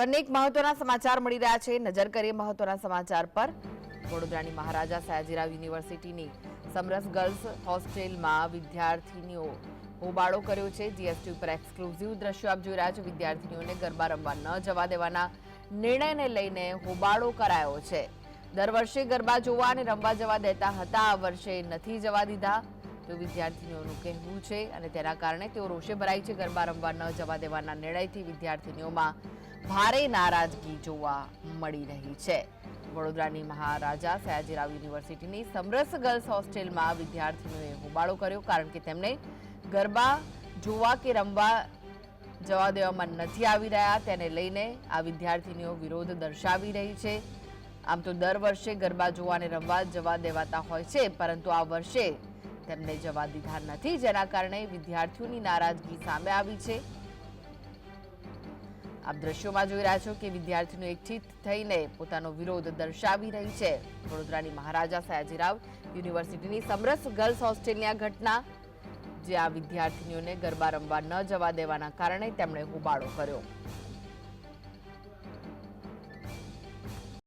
અનેક મહત્વના સમાચાર મળી રહ્યા છે. નજર કરીએ મહત્વના સમાચાર પર. વડોદરાની મહારાજા સયાજીરાવ યુનિવર્સિટીની સમરસ ગર્લ્સ હોસ્ટેલમાં વિદ્યાર્થીનીઓ હોબાળો કર્યો છે. જીએસટી ઉપર એક્સક્લુઝિવ દ્રશ્યો આપ જોઈ રહ્યા છો. વિદ્યાર્થીનીઓને ગરબા રમવા ન જવા દેવાના નિર્ણયને લઈને હોબાળો કરાયો છે. દર વર્ષે ગરબા જોવા અને રમવા જવા દેતા હતા. આ વર્ષે નથી જવા દીધા. તો વિદ્યાર્થીનીઓનું કહેવું છે અને તેના કારણે તેઓ રોષે ભરાય છે. ગરબા રમવા ન જવા દેવાના નિર્ણયથી વિદ્યાર્થીનીઓમાં ભારે નારાજગી જોવા મળી રહી છે. વડોદરાની મહારાજા સયાજીરાવ યુનિવર્સિટીની સમરસ ગર્લ્સ હોસ્ટેલમાં વિદ્યાર્થીઓએ હોબાળો કર્યો કારણ કે તેમને ગરબા જોવા કે રમવા જવા દેવામાં નથી આવી રહ્યા. તેને લઈને આ વિદ્યાર્થીનીઓ વિરોધ દર્શાવી રહી છે. આમ તો દર વર્ષે ગરબા જોવા અને રમવા જવા દેવાતા હોય છે, પરંતુ આ વર્ષે તેમને જવા દીધા નથી, જેના કારણે વિદ્યાર્થીઓની નારાજગી સામે આવી છે. આપ દ્રશ્યોમાં જોઈ રહ્યા છો કે વિદ્યાર્થીઓ એકઠી થઈને પોતાનો વિરોધ દર્શાવી રહી છે. વડોદરાની મહારાજા સયાજીરાવ યુનિવર્સિટીની સમરસ ગર્લ્સ હોસ્ટેલની આ ઘટના, જે આ વિદ્યાર્થીનીઓને ગરબા રમવા ન જવા દેવાના કારણે તેમણે હોબાળો કર્યો.